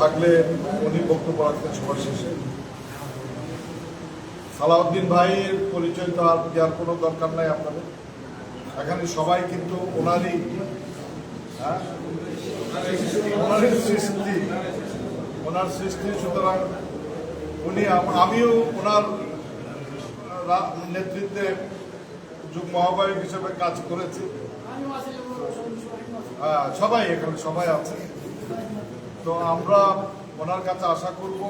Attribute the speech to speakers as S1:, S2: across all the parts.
S1: থাকলে উনি বক্তব্য রাখতেন সবার শেষে। সালাউদ্দিন ভাইয়ের পরিচয় তো আর দেওয়ার কোনো দরকার নাই আপনাদের। এখানে সবাই কিন্তু ওনারই হ্যাঁ? ওনারই সৃষ্টি। ওনার সৃষ্টি, সুতরাং উনি আমিও ওনার নেতৃত্বে যুগ্ম আহ্বায়ক হিসেবে কাজ করেছি। সবাই এখানে, সবাই আছে। তো আমরা ওনার কাছে আশা করব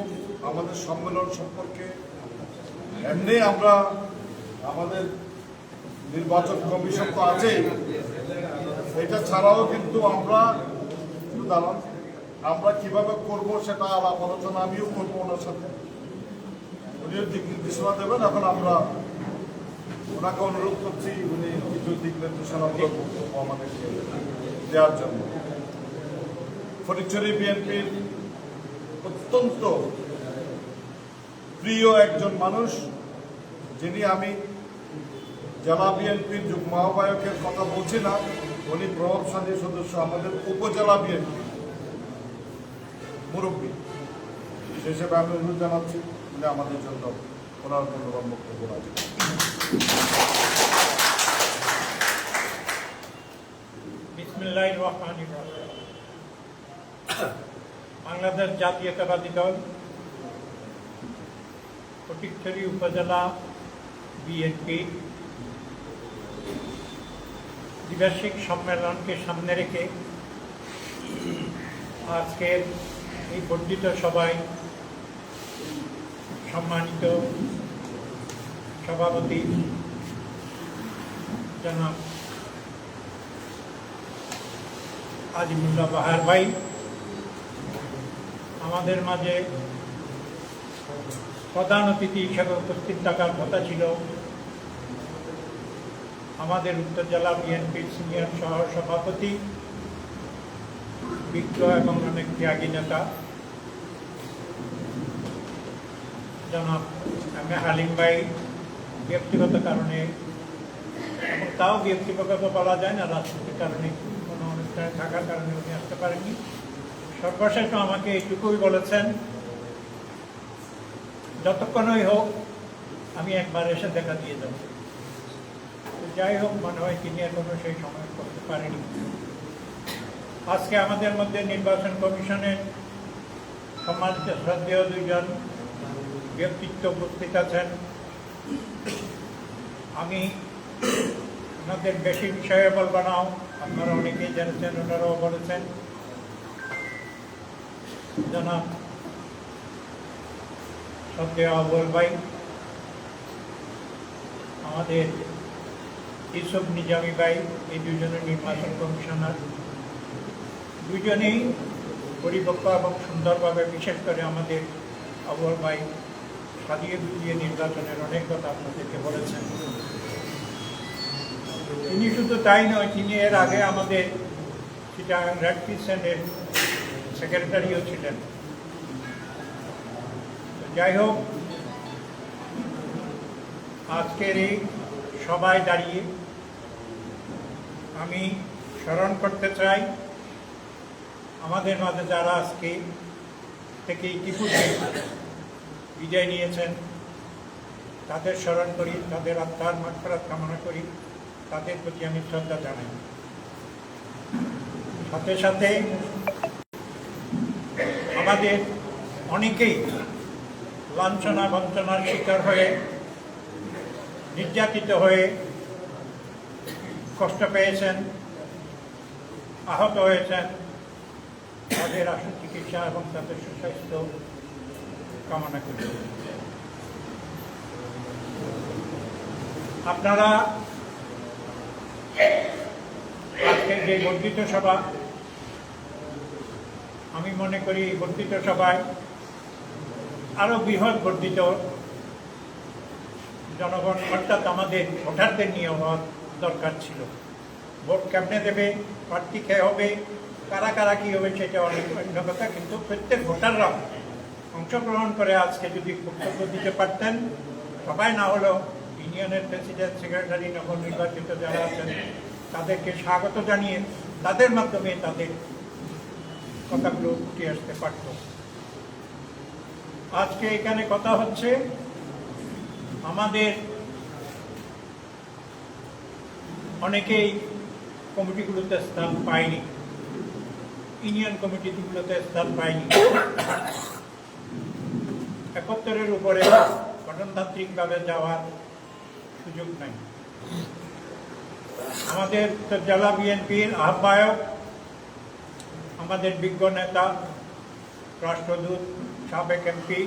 S1: আমাদের সম্মেলন সম্পর্কে। এমনি আমরা আমাদের নির্বাচন কমিশন তো আছেই এটা ছাড়াও কিন্তু আমরা দাঁড়ান আমরা কীভাবে করব সেটা আলাপ আলোচনা আমিও করব ওনার সাথে। উনিও দিক নির্দেশনা দেবেন, এখন আমরা ওনাকে অনুরোধ করছি, উনি কিছু দিক নির্দেশনা আমাদেরকে দেওয়ার জন্য। ফটিকছড়ি বিএনপির অত্যন্ত প্রিয় একজন মানুষ, যিনি আমি জেলা বিএনপির যুগ্ম আহ্বায়কের কথা বলছি না, উনি প্রভাবশালী সদস্য আমাদের উপজেলা বিএনপি মুরব্বী। সে হিসেবে আমি অনুরোধ জানাচ্ছি আমাদের জন্য ওনার মূল্যবান বক্তব্য রাখবেন।
S2: বাংলাদেশ জাতীয়তাবাদী দল ফটিকছড়ি উপজেলা বিএনপি দ্বিবার্ষিক সম্মেলনকে সামনে রেখে আজকের এই বর্ধিত সবাই সম্মানিত সভাপতি জনাব আজিমুল্লাহ বাহার ভাই, আমাদের মাঝে প্রধান অতিথি হিসাবে উপস্থিত থাকার কথা ছিল। আমাদের উত্তর জেলা বিএনপির সিনিয়র সহ সভাপতি বিজ্ঞ এবং অনেক ত্যাগী নেতা। জনাব হালিম ভাই, ব্যক্তিগত কারণে এবং তাও ব্যক্তিগত বলা যায় না, রাজনৈতিক কারণে। অনুষ্ঠানে থাকার কারণে উনি আসতে পারেননি। সর্বশেষ আমাকে এইটুকুই বলেছেন, যতক্ষণই হোক আমি একবার এসে দেখা দিয়ে যাব। যাই হোক, মনে হয় তিনি এখনও সেই সময় করতে পারেনি আজকে আমাদের মধ্যে নির্বাচন কমিশনের সম্মানিত শ্রদ্ধেয় দুইজন ব্যক্তিত্ব উপস্থিত আছেন। আমি ওনাদের বেশি বিষয়ে বলব না। আপনারা অনেকেই জেনেছেন, ওনারাও বলেছেন। জনাব সত্যি আবুল ভাই, আমাদের ইসব নিজামি ভাই, এই দুজনের নির্বাচন কমিশনার। দুজনেই পরিপক্ক এবং সুন্দরভাবে, বিশেষ করে আমাদের আবুল ভাই সাজিয়ে গুজিয়ে নির্বাচনের অনেক কথা আপনাদেরকে বলেছেন। তিনি শুধু তাই নয়, তিনি এর আগে আমাদের রেড ক্রিসেন্টের সেক্রেটারিও ছিলেন। যাই হোক, আজকের এই সবাই দাঁড়িয়ে আমি স্মরণ করতে চাই, আমাদের মাঝে যারা আজকে থেকে ইতিপূর্বে বিজয় নিয়েছেন, তাদের স্মরণ করি, তাদের আত্মার মাঠফেরাত কামনা করি। তাদের প্রতি আমি শ্রদ্ধা জানাই। সাথে সাথে আমাদের অনেকেই লাঞ্ছনা বঞ্চনার শিকার হয়ে নির্যাতিত হয়ে কষ্ট পেয়েছেন, আহত হয়েছেন। তাদের আশু চিকিৎসা এবং তাদের সুস্বাস্থ্য কামনা করি। আপনারা আজকের যে বর্ধিত সভা, আমি মনে করি এই বর্ধিত সভায় আরও বৃহৎ বর্ধিত জনগণ, অর্থাৎ আমাদের ভোটারদের নিয়ে হওয়ার দরকার ছিল। ভোট কেমনে দেবে, প্রার্থী কে হবে, কারা কারা কি হবে সেটা অনেক অন্য কথা, কিন্তু প্রত্যেক ভোটাররা অংশগ্রহণ করে আজকে যদি বক্তব্য দিতে পারতেন, সবাই না হলেও ইউনিয়নের প্রেসিডেন্ট সেক্রেটারি নবনির্বাচিত যারা আছেন, তাদেরকে স্বাগত জানিয়ে তাদের মাধ্যমে তাদের কথাগুলো উঠে আসতে পারত। আজকে এখানে কথা হচ্ছে আমাদের অনেকেই কমিটিগুলোতে স্থান পায়নি। ইউনিয়ন কমিটিগুলোতে স্থান পায়নি। একত্তরের উপরে গঠনতান্ত্রিকভাবে যাওয়ার সুযোগ নাই। আমাদের জেলা বিএনপির আহ্বায়ক, আমাদের বিজ্ঞ নেতা, রাষ্ট্রদূত, সাবেক এমপি,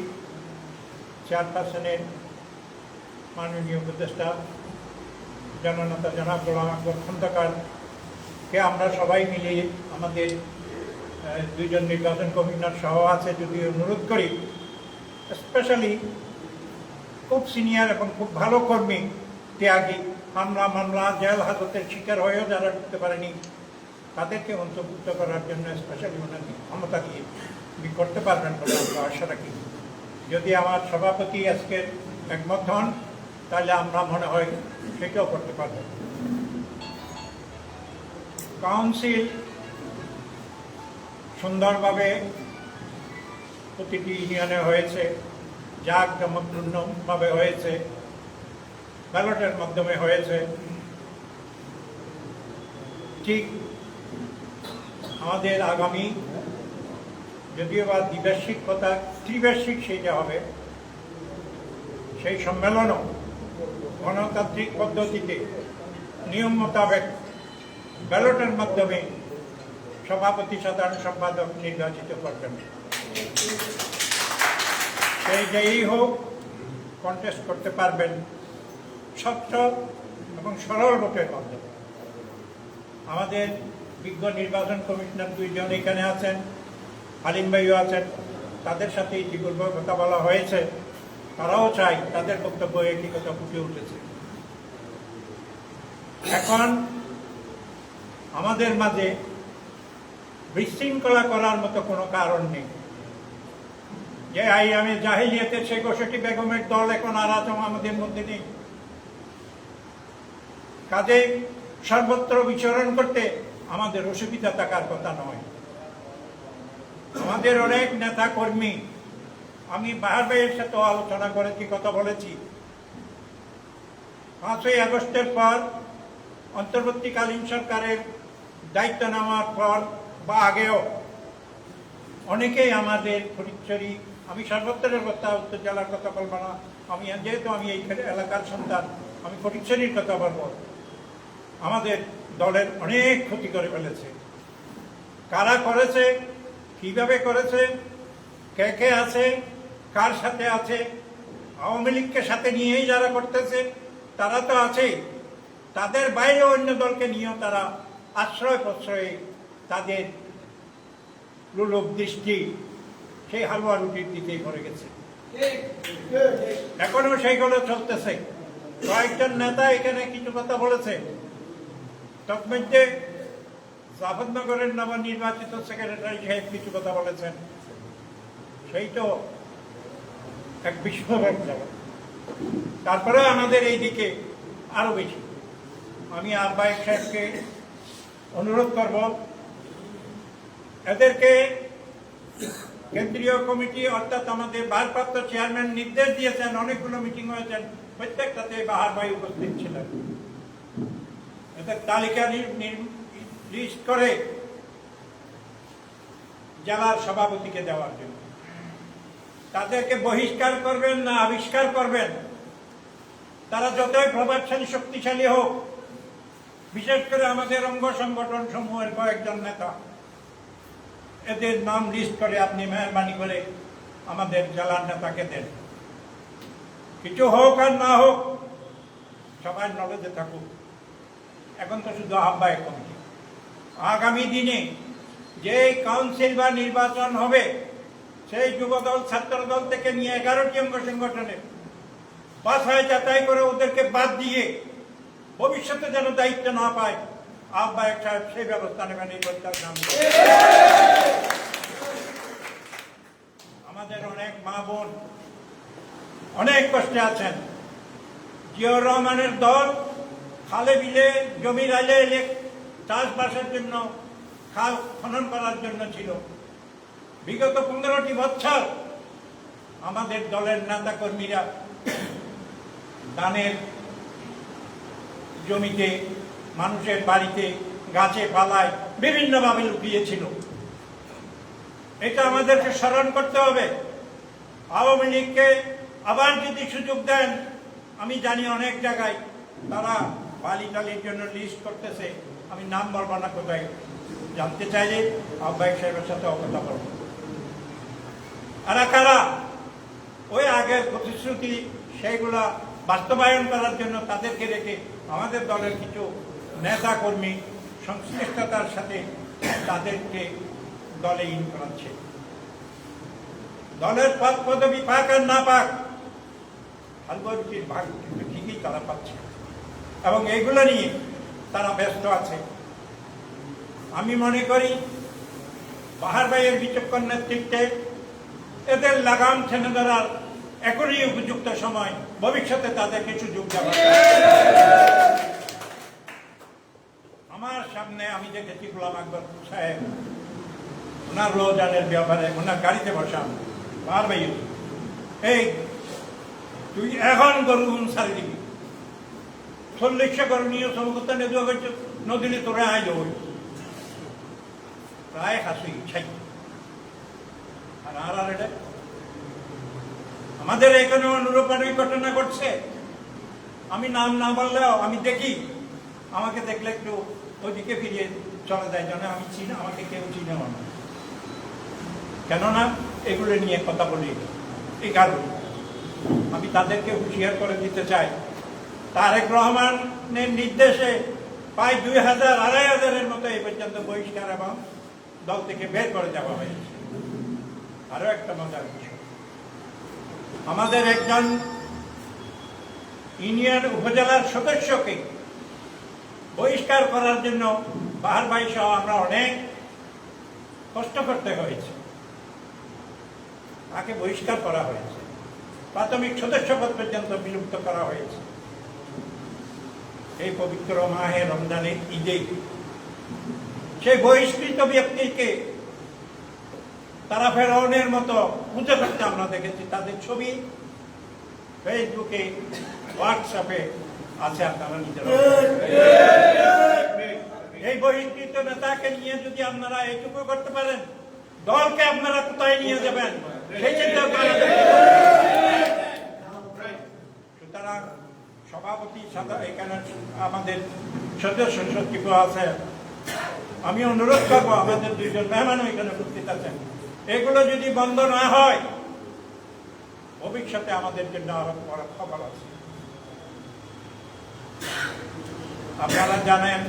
S2: চেয়ারপারসনের মাননীয় উপদেষ্টা জননেতা জনাব গোলাম আকবর খন্দকারকে আমরা সবাই মিলে আমাদের দুইজন নির্বাচন কমিশনার সহ আছে যদি অনুরোধ করি। স্পেশালি খুব সিনিয়র এবং খুব ভালো কর্মী ত্যাগী, হামলা, মামলা, জেল, হাজতের শিকার হয়েও যারা ঢুকতে পারেনি, তাদেরকে অন্তর্ভুক্ত করার জন্য স্পেশালি ওনার ক্ষমতা দিয়ে উনি করতে পারবেন বলে আমরা আশা রাখি। যদি আমার সভাপতি আজকে একমত হন, তাহলে আমরা মনে হয় সেটাও করতে পারব। কাউন্সিল সুন্দরভাবে প্রতিটি ইউনিয়নে হয়েছে জাক জমকপূর্ণভাবে হয়েছে। ব্যালটের মাধ্যমে হয়েছে। ঠিক আমাদের আগামী, যদিও বা দ্বিবার্ষিক কথা, ত্রিবার্ষিক সেইটা হবে। সেই সম্মেলনও গণতান্ত্রিক পদ্ধতিতে নিয়ম মোতাবেক ব্যালটের মাধ্যমে সভাপতি, সাধারণ সম্পাদক নির্বাচিত করবেন। সেই যেই হোক কন্টেস্ট করতে পারবেন। স্বচ্ছ এবং সরল ভোটের মাধ্যমে আমাদের বিজ্ঞ নির্বাচন কমিশনার দুইজন এখানে আছেন, হালিম ভাইও আছেন, তাদের সাথে ইতিপূর্বে কথা বলা হয়েছে। তারাও চাই তাদের বক্তব্য একই কথা ফুটে উঠেছে। এখন আমাদের মাঝে বিশৃঙ্খলা করার মতো কোনো কারণ নেই। যে আই আমি জাহিলিয়াতের সেই গোষটী বেগমের দল, এখন আর আমাদের মধ্যে নেই। কাজে সর্বত্র বিচরণ করতে আমাদের অসুবিধা থাকার কথা নয়। আমাদের অনেক নেতা কর্মী আমি বাহার ভাইয়ের সাথে আলোচনা করেছি, কথা বলেছি। পাঁচই আগস্টের পর অন্তর্বর্তীকালীন সরকারের দায়িত্ব নেওয়ার পর বা আগেও অনেকেই আমাদের ফটিকছড়ি আমি সর্বত্রের কথা, উত্তর জেলার কথা বলব না। আমি যেহেতু আমি এই এলাকার সন্তান, আমি ফটিকছড়ির কথা বলব। আমাদের দলের অনেক ক্ষতি করে ফেলেছে। কারা করেছে? কীভাবে করেছে? কে কে আছে? কার সাথে আছে? আওয়ামী লীগকে সাথে নিয়েই যারা করতেছে, তারা তো আছেই তাদের বাইরে অন্য দলকে নিয়েও তারা আশ্রয় প্রশ্রয়ে তাদের লোলভ দৃষ্টি সেই হালুয়া রুটির দিকেই ভরে গেছে। এখনও সেইগুলো চলতেছে। কয়েকজন নেতা এখানে কিছু কথা বলেছে। তৎমধ্যে জাফরনগরের নবনির্বাচিত সেক্রেটারি সাহেব কিছু কথা বলেছেন। সেই তো এক বিস্ফোরক জায়গা। তারপরে আমাদের এই দিকে আরও বেশি। আমি আহ্বায়ক সাহেবকে অনুরোধ করব, এদেরকে কেন্দ্রীয় কমিটি, অর্থাৎ আমাদের ভারপ্রাপ্ত চেয়ারম্যান নির্দেশ দিয়েছেন, অনেকগুলো মিটিং হয়েছেন, প্রত্যেকটাতে বাহার ভাই উপস্থিত ছিলেন। তালিকা লিস্ট করে জেলার সভাপতিকে দেওয়ার জন্য। তাদেরকে বহিষ্কার করবেন না আবিষ্কার করবেন? তারা যতই প্রভাবশালী, শক্তিশালী হোক, বিশেষ করে আমাদের অঙ্গ সংগঠন সমূহের কয়েকজন নেতা, এদের নাম লিস্ট করে আপনি মেহরবানি করে আমাদের জেলার নেতাকে দেন। কিছু হোক আর না হোক সবাই নলেজে থাকুক। এখন তো শুধু আহ্বায়ক কমিটি। আগামী দিনে যে কাউন্সিল বা নির্বাচন হবে, সেই যুবদল, ছাত্রদল থেকে নিয়ে এগারোটি অঙ্গ সংগঠনের বাসায় যাতাই করে ওদেরকে বাদ দিয়ে ভবিষ্যতে যেন দায়িত্ব না পায়, আহ্বায়ক সাহেব সেই ব্যবস্থা নেবেন, এই আমি আমাদের অনেক মা বোন অনেক কষ্টে আছেন। জিয়র রহমানের দল খালে বিলে, জমি আলে এলে চাষবাসের জন্য, খাল খনন করার জন্য ছিল। বিগত পনেরোটি বছর আমাদের দলের নেতা কর্মীরা দানের জমিতে, মানুষের বাড়িতে, গাছে পালায় বিভিন্নভাবে লুকিয়েছিল। এটা আমাদেরকে স্মরণ করতে হবে। আওয়ামী লীগকে আবার যদি সুযোগ দেন, আমি জানি অনেক জায়গায় তারা বালি টালির জন্য লিস্ট করতেছে, আমি নাম বলব না কোথায় জানতে চাইলে আহ্বায়ক সাহেবের সাথে কথা বলব আর কারা ওই আগের প্রতিশ্রুতি সেইগুলা বাস্তবায়ন করার জন্য তাদেরকে রেখে আমাদের দলের কিছু নেতা কর্মী সংশ্লিষ্টতার সাথে তাদেরকে দলে ইন করাচ্ছে। দলের পদ পদবি পাক আর না পাক আলবরুচির ভাগ ঠিকই তারা পাচ্ছে এবং এইগুলো নিয়ে তারা ব্যস্ত আছে। আমি মনে করি, বাহার ভাইয়ের বিচক্ষণ নেতৃত্বে এদের লাগাম ছেড়ে ধরার এখনই উপযুক্ত সময়। ভবিষ্যতে তাদেরকে সুযোগ দেওয়া আমার সামনে আমি দেখেছি গোলাম আকবর সাহেব। ওনার রোজানের ব্যাপারে, ওনার গাড়িতে বসান বাহার ভাই, এই, তুই এখন গরু সারি দিবি নিয়ে সমস্ত নেদুয়া করছ। নদীনে তোরা আয় যাব প্রায় হাসি, ছাই। আর আর আর এটা? আমাদের এখানে অনুরূপানুই ঘটনা ঘটছে। আমি নাম না বললেও আমি দেখি। আমাকে দেখলে একটু ওইদিকে ফিরিয়ে চলে যায়। যেন আমি চিনি, আমাকে কেউ চিনেও না। কেননা এগুলো নিয়ে কথা বলি। এই কারণে আমি তাদেরকে হুঁশিয়ার করে দিতে চাই। তারেক রহমানের নির্দেশে প্রায় দুই হাজার আড়াই হাজারের মতো এই পর্যন্ত বহিষ্কার এবং দল থেকে বের করে দেওয়া হয়েছে। আরও একটা মজার বিষয়। আমাদের একজন ইউনিয়ন উপজেলার সদস্যকে বহিষ্কার করার জন্য বাহার ভাই সহ আমরা অনেক কষ্ট করতে হয়েছে। তাকে বহিষ্কার করা হয়েছে। প্রাথমিক সদস্যপদ পর্যন্ত বিলুপ্ত করা হয়েছে। এই পবিত্র মাহে রমজানের ঈদে সেই বহিষ্কৃত ব্যক্তিকে তারা ফেরাউনের মতো খুঁজে ফেলতে আমরা দেখেছি। তাদের ছবি ফেসবুকে, হোয়াটসঅ্যাপে আছে আপনারা নিজেরা। এই বহিষ্কৃত নেতাকে নিয়ে যদি আপনারা এইটুকু করতে পারেন, দলকে আপনারা কোথায় নিয়ে যাবেন? সেই চিন্তা সুতরাং সভাপতি এখানে আমাদের সদস্য সচিব আছে আমি অনুরোধ করব আমাদের দুইজন মেহমানও এখানে উপস্থিত আছেন। এগুলো যদি বন্ধ না হয়, ভবিষ্যতে আমাদের জন্য আরও খবর আছে। আপনারা জানেন,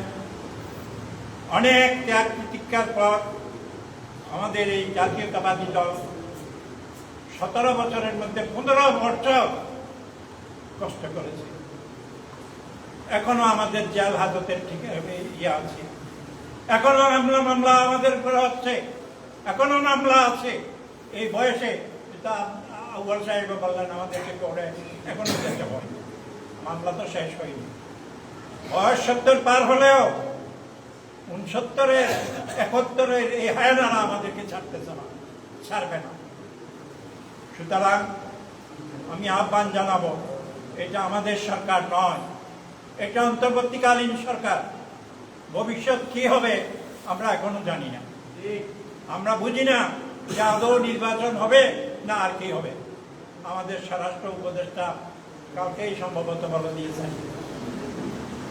S2: অনেক ত্যাগ প্রতীক্ষার পর আমাদের এই জাতীয়তাবাদী দল সতেরো বছরের মধ্যে পনেরো বছর কষ্ট করেছে। এখনও আমাদের জেল হাজতের ঠিক ইয়ে আছে। এখনও মামলা মামলা আমাদের উপরে হচ্ছে। এখনও মামলা আছে। এই বয়সে এটা আউয়াল সাহেব বললেন, আমাদেরকে করে এখনও যেতে হয় মামলা তো শেষ হয়নি। বয়স সত্তর পার হলেও উনসত্তরের, একাত্তরের এই হায়নারা আমাদেরকে ছাড়তেছে না, ছাড়বে না। সুতরাং আমি আহ্বান জানাব, এটা আমাদের সরকার নয় এটা অন্তর্বর্তীকালীন সরকার। ভবিষ্যৎ কি হবে, আমরা এখনও জানি না। আমরা বুঝি না যে আদৌ নির্বাচন হবে না আর কি হবে। আমাদের স্বরাষ্ট্র উপদেষ্টা কালকেই সম্ভবত বলে দিয়েছেন।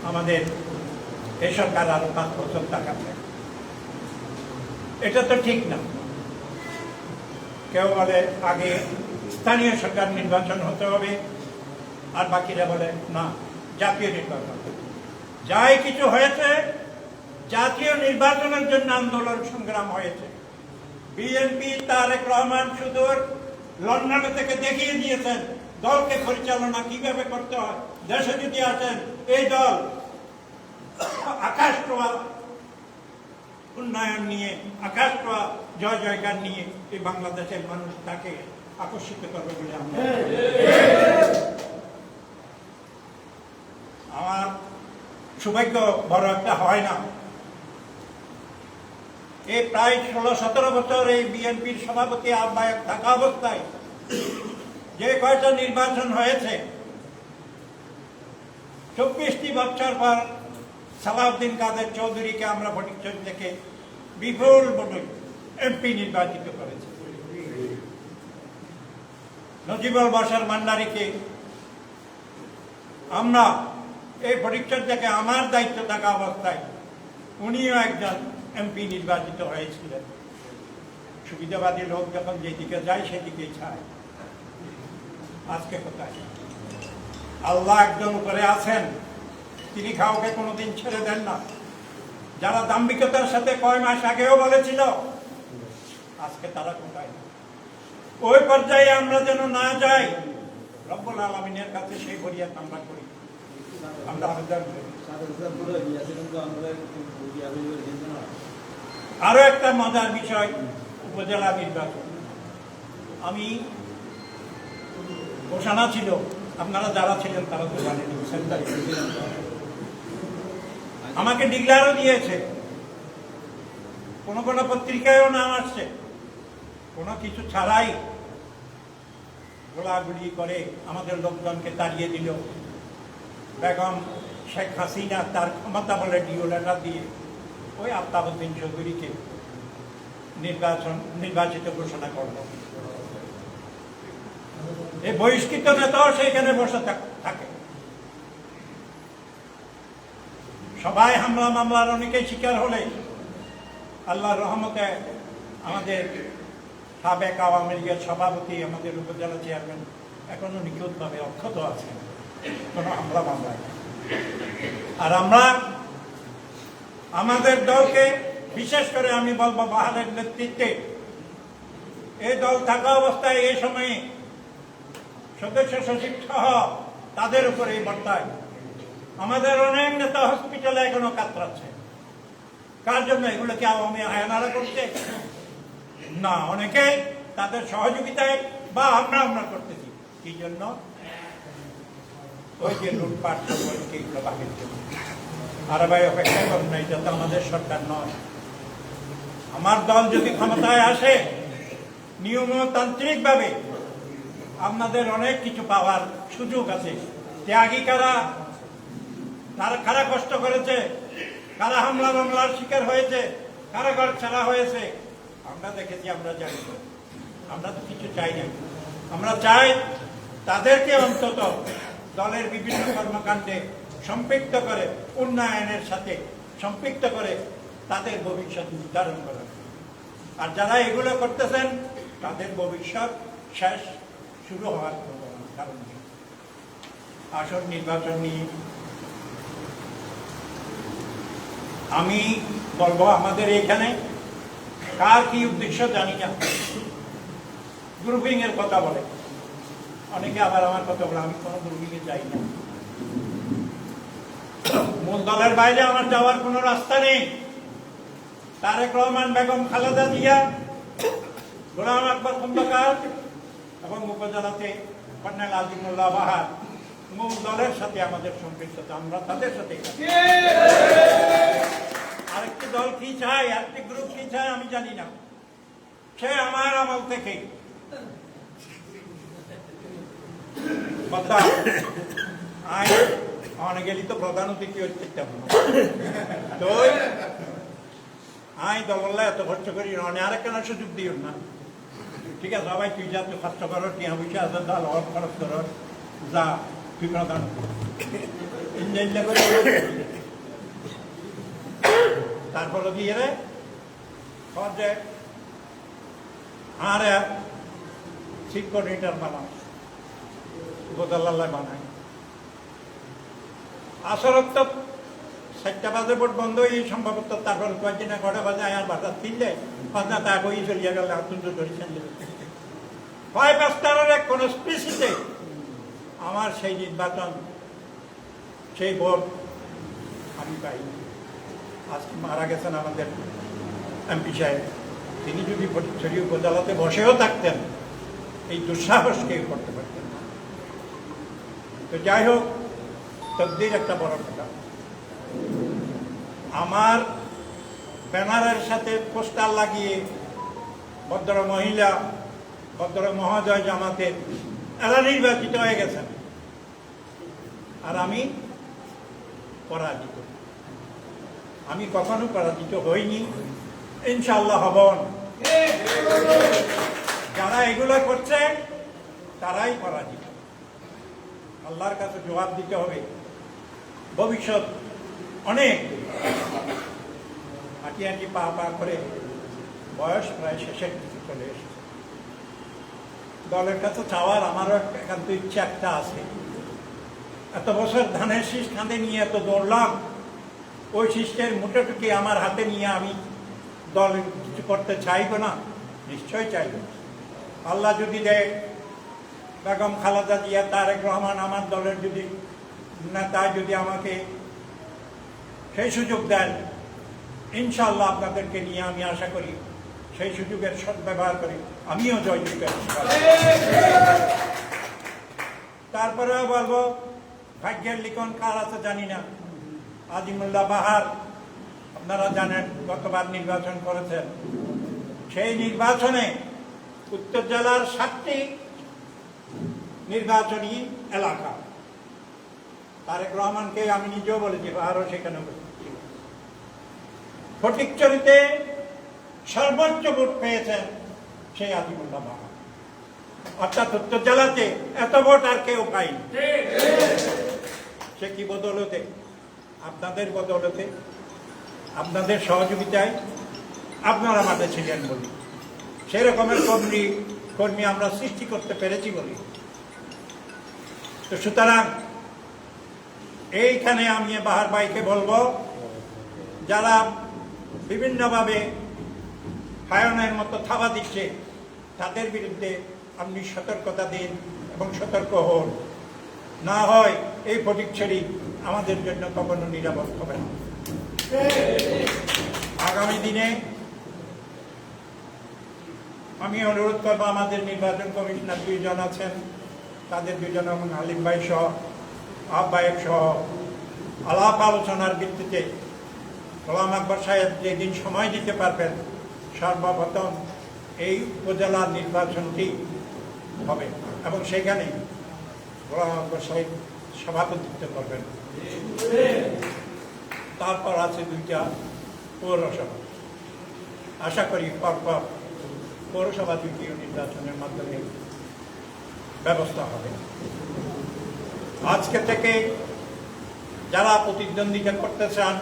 S2: আমাদের এই সরকার আরও পাঁচ বছর টাকাছে এটা তো ঠিক না। কেউ বলে আগে স্থানীয় সরকার নির্বাচন হতে হবে, আর বাকিরা বলে না। জাতীয় নির্বাচন। যাই কিছু হয়েছে, জাতীয় নির্বাচনের জন্য আন্দোলন সংগ্রাম হয়েছে। বিএনপি তারেক রহমান সুদূর লন্ডন থেকে দেখিয়ে দিয়েছেন, দলকে পরিচালনা কীভাবে করতে হয়। দেশে যদি আছেন এই দল আকাশ ছোঁয়া উন্নয়ন নিয়ে, আকাশ ছোঁয়া জয় জয়গান নিয়ে এই বাংলাদেশের মানুষ তাকে আকর্ষিত করবে বলে আমরা আমার সৌভাগ্য বড় একটা হয় না। এই প্রায় ষোলো সতেরো বছর এই বিএনপির সভাপতি আহ্বায়ক থাকা অবস্থায় যে কয়টা নির্বাচন হয়েছে, চব্বিশটি বছর পর সালাউদ্দিন কাদের চৌধুরীকে আমরা ফটিকচর থেকে বিপুল ভোটে এমপি নির্বাচিত করেছি। নজিবুল বাসার মান্ডারিকে আমরা এই থেকে আমার দায়িত্ব থাকা অবস্থায় উনিও একজন এমপি নির্বাচিত হয়েছিলেন। সুবিধাবাদী লোক যখন যেদিকে যায়, সেদিকেই ছায় আজকে কোথায়? আল্লাহ একজন উপরে আছেন। তিনি কাউকে কোনোদিন ছেড়ে দেন না। যারা দাম্ভিকতার সাথে কয় মাস আগেও বলেছিল, আজকে তারা কোথায়? ওই পর্যায়ে আমরা যেন না যাই, রব্বুল আলমিনের কাছে সেই ফরিয়াদ আমরা করি আরও একটা মজার বিষয়, উপজেলা নির্বাচন। আমি ঘোষণা ছিল, আপনারা যারা ছিলেন তারা তো জানেন আমাকে ডিক্লারও দিয়েছে। কোন কোন পত্রিকায়ও নাম আসছে। কোনো কিছু ছাড়াই গোলাগুলি করে আমাদের লোকজনকে তাড়িয়ে দিল। বেগম শেখ হাসিনা তার ক্ষমতা বলে ডিও লেটার দিয়ে ওই আফতাবুদ্দিন চৌধুরীকে নির্বাচন, নির্বাচিত ঘোষণা করল। এই বহিষ্কৃত নেতাও সেখানে বসে থাকে সবাই হামলা মামলার অনেকেই শিকার হলে আল্লাহর রহমতে আমাদের সাবেক আওয়ামী লীগের সভাপতি, আমাদের উপজেলা চেয়ারম্যান এখনও নিখুঁতভাবে অক্ষত আছে কোনো হামলা মামলায় নেই। আর আমরা আমাদের দলকে, বিশেষ করে আমি বলব বাহারের নেতৃত্বে এই দল থাকা অবস্থায় এই সময়ে সদস্য সচিব সহ তাদের উপরে এই বর্তায়। আমাদের অনেক নেতা হসপিটালে এখনও কাতরাচ্ছে। কার জন্য? এগুলো কি আওয়ামী আয়নারা করছে? না, অনেকে তাদের সহযোগিতায় বা আমরা আমরা করতেছি। কি জন্য? ওই যে লুটপাট এগুলো বাকির জন্য আর ভাই অপেক্ষা করুন না এটা তো আমাদের সরকার নয়। আমার দল যদি ক্ষমতায় আসে নিয়মতান্ত্রিক ভাবে আপনাদের অনেক কিছু পাওয়ার সুযোগ আছে। ত্যাগী কারা? তারা কারা কষ্ট করেছে? কারা হামলা মামলার শিকার হয়েছে? কারা ঘর ছাড়া হয়েছে? আমরা দেখেছি, আমরা জানি আমরা তো কিছু চাই না। আমরা চাই তাদেরকে অন্তত দলের বিভিন্ন কর্মকাণ্ডে সম্পৃক্ত করে, উন্নয়নের সাথে সম্পৃক্ত করে তাদের ভবিষ্যৎ নির্ধারণ করা। আর যারা এগুলো করতেছেন, তাদের ভবিষ্যৎ শেষ শুরু হওয়ার কারণ আসন নির্বাচন নিয়ে আমি বলব আমাদের এখানে, কার কি উদ্দেশ্য জানি না। গ্রুপিং এর কথা বলে। অনেকে আবার আমার কথা বলে, আমি কোনো এ যাই না। মূল দলের বাইরে আমার যাওয়ার কোনো রাস্তা নেই। তারেক রহমান, বেগম খালেদা জিয়া, গোলাম আকবর খন্দকার এবং উপজেলাতে কর্নেল আজিমুল্লাহ বাহার মূল দলের সাথে আমাদের সম্পৃক্ততা আমরা তাদের সাথে আরেকটি দল কি চায়, আরেকটি গ্রুপ কি চায় আমি জানি না। সে আমার আমল থেকে অতিথি হচ্ছে তেমন আই দলল্লা এত খরচ করি সুযোগ দিও না। ঠিক আছে, সবাই তুই যা, তুই কষ্ট করো, টিয়া আছে দল অর্থ খরচ করো, যা, তুই করে। তারপরে কি যে। আর বানাও গোদাল্লাহ বানায়। আসলত তো চারটা বাজে বন্ধ হয়ে সম্ভবত তারপর কয়েকদিন এগারোটা বাজে, আয়ার বাজার তিনটে তা চলিয়া গেল এক আমার সেই নির্বাচন, সেই ভোট আমি পাইনি আজকে মারা গেছেন আমাদের এমপি সাহেব। তিনি যদি ফটিকছড়ি উপজেলাতে বসেও থাকতেন, এই দুঃসাহস কেউ করতে পারতেন। তো যাই হোক তকদির একটা বড় কথা। আমার ব্যানারের সাথে পোস্টার লাগিয়ে ভদ্র মহিলা, ভদ্র মহোদয় জামাতের এরা নির্বাচিত হয়ে গেছেন। আর আমি পরাজিত। আমি কখনো পরাজিত হইনি। ইনশাল্লাহ হব। না। যারা এগুলো করছে, তারাই পরাজিত। আল্লাহর কাছে জবাব দিতে হবে। ভবিষ্যৎ অনেক। হাঁটি হাঁটি পা পা করে বয়স প্রায় শেষের দিকে চলে এসেছে। দলের কাছে চাওয়ার আমারও একান্ত ইচ্ছা একটা আছে। এত বছর ধানের শীষ কাঁধে নিয়ে এত দৌড়লাম, ওই শীষের মুঠোটুকি আমার হাতে নিয়ে আমি দল কিছু করতে চাইব না? নিশ্চয় চাইব। আল্লাহ যদি দেয় বেগম খালেদা জিয়া, তারেক রহমান আমার দলের যদি নেতা যদি আমাকে সেই সুযোগ দেন ইনশাল্লাহ আপনাদেরকে নিয়ে আমি আশা করি সেই সুযোগের সদ্ব্যবহার করি। আমিও জয়যুক্ত তারপরেও বলব, ভাগ্যের লিখন কার আছে জানি না। আজিমুল্লাহ বাহার, আপনারা জানেন, গতবার নির্বাচন করেছেন। সেই নির্বাচনে উত্তর জেলার সাতটি নির্বাচনী এলাকা। তারেক রহমানকে আমি নিজেও বলেছি, আরও সেখানে ছিল। সর্বোচ্চ ভোট পেয়েছেন সেই আজিমুল্লাহ বাহার অর্থাৎ উত্তর জেলাতে এত ভোট আর কেউ পায়নি। সে কি বদলতে? আপনাদের বদলতে, আপনাদের সহযোগিতায় আপনারা মাঠে ছিলেন বলি। সেই রকমের কর্মী কর্মী আমরা সৃষ্টি করতে পেরেছি বলি। তো সুতরাং, এইখানে আমি বাহার ভাইকে বলব, যারা বিভিন্নভাবে ফায়নের মতো থাবা দিচ্ছে, তাদের বিরুদ্ধে আপনি সতর্কতা দিন এবং সতর্ক হন। না হয় এই ফটিকছড়ি আমাদের জন্য কখনো নিরাপদ হবে না। আগামী দিনে আমি অনুরোধ করব আমাদের নির্বাচন কমিশনার দুইজন আছেন। তাদের দুজন এবং আলিম ভাই সহ আহ্বায়ক সহ আলাপ আলোচনার ভিত্তিতে গোলাম আকবর সাহেব যেদিন সময় দিতে পারবেন, সর্বপ্রথম এই উপজেলার নির্বাচনটি হবে এবং সেখানে গোলাম আকবর সাহেব সভাপতিত্ব করবেন। তারপর আছে দুইটা পৌরসভা। আশা করি পরপর পৌরসভা দ্বিতীয় নির্বাচনের মাধ্যমে ব্যবস্থা হবে। আজকে থেকে যারা প্রতিদ্বন্দ্বিতা করতে চান,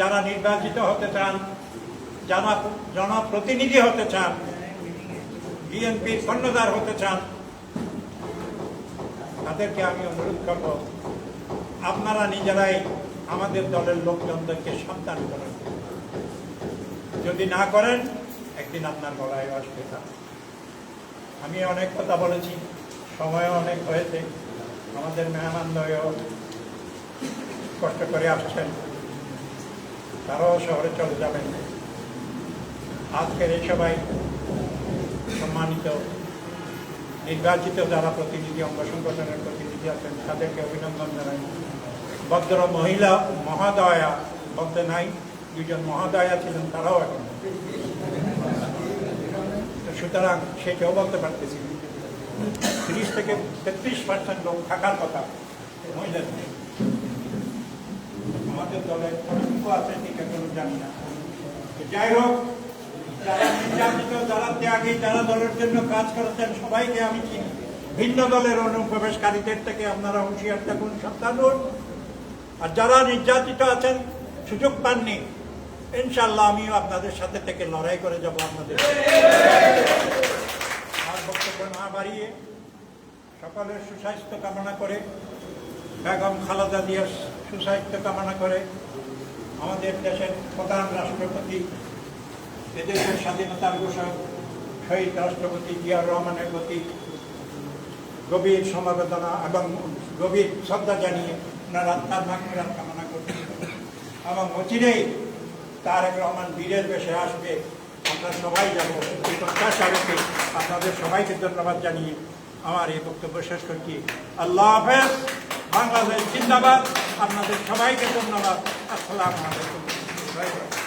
S2: যারা নির্বাচিত হতে চান, যারা জনপ্রতিনিধি হতে চান, বিএনপির কর্ণধার হতে চান, তাদেরকে আমি অনুরোধ করব, আপনারা নিজেরাই আমাদের দলের লোকজনদেরকে সাবধান করেন। যদি না করেন, একদিন আপনার গলায় আসবে তা আমি অনেক কথা বলেছি, সময়ও অনেক হয়েছে। আমাদের মেহমানদয়ও কষ্ট করে আসছেন। তারাও শহরে চলে যাবেন। আজকের এই সবাই সম্মানিত নির্বাচিত যারা প্রতিনিধি, অঙ্গ সংগঠনের প্রতিনিধি আছেন, তাদেরকে অভিনন্দন জানাই। ভদ্র মহিলা মহাদয়া বলতে নাই, দুজন মহাদয়া ছিলেন, তারাও এখন সুতরাং সেটাও বলতে পারতেছি। তিরিশ থেকে তেত্রিশ পার্সেন্ট লোক থাকার কথা মহিলাদের আমাদের দলের আছে ঠিক এখন জানি না। যাই হোক, যারা নির্যাতিত, যারা ত্যাগী, যারা দলের জন্য কাজ করেছেন, সবাইকে আমি চিনি। ভিন্ন দলের অনুপ্রবেশকারীদের থেকে আপনারা হুঁশিয়ার থাকুন, সাবধান আর যারা নির্যাতিত আছেন, সুযোগ পাননি ইনশাল্লাহ আমিও আপনাদের সাথে থেকে লড়াই করে যাব আপনাদের আর বক্তব্য না বাড়িয়ে সকলের সুস্বাস্থ্য কামনা করে, বেগম খালেদা জিয়ার সুস্বাস্থ্য কামনা করে আমাদের দেশের প্রধান রাষ্ট্রপতি, এদেশের স্বাধীনতার ঘোষক, শহীদ রাষ্ট্রপতি জিয়াউর রহমানের প্রতি গভীর সমবেদনা এবং গভীর শ্রদ্ধা জানিয়ে ওনার মাগফিরাত কামনা করছি এবং অচিরেই তারেক রহমান বীরের বেশে আসবে। আমরা সবাই যাব। এই প্রত্যাশা আপনাদের সবাইকে ধন্যবাদ জানিয়ে আমার এই বক্তব্য শেষ করছি। আল্লাহ হাফেজ। বাংলাদেশ জিন্দাবাদ। আপনাদের সবাইকে ধন্যবাদ। আসসালামু আলাইকুম।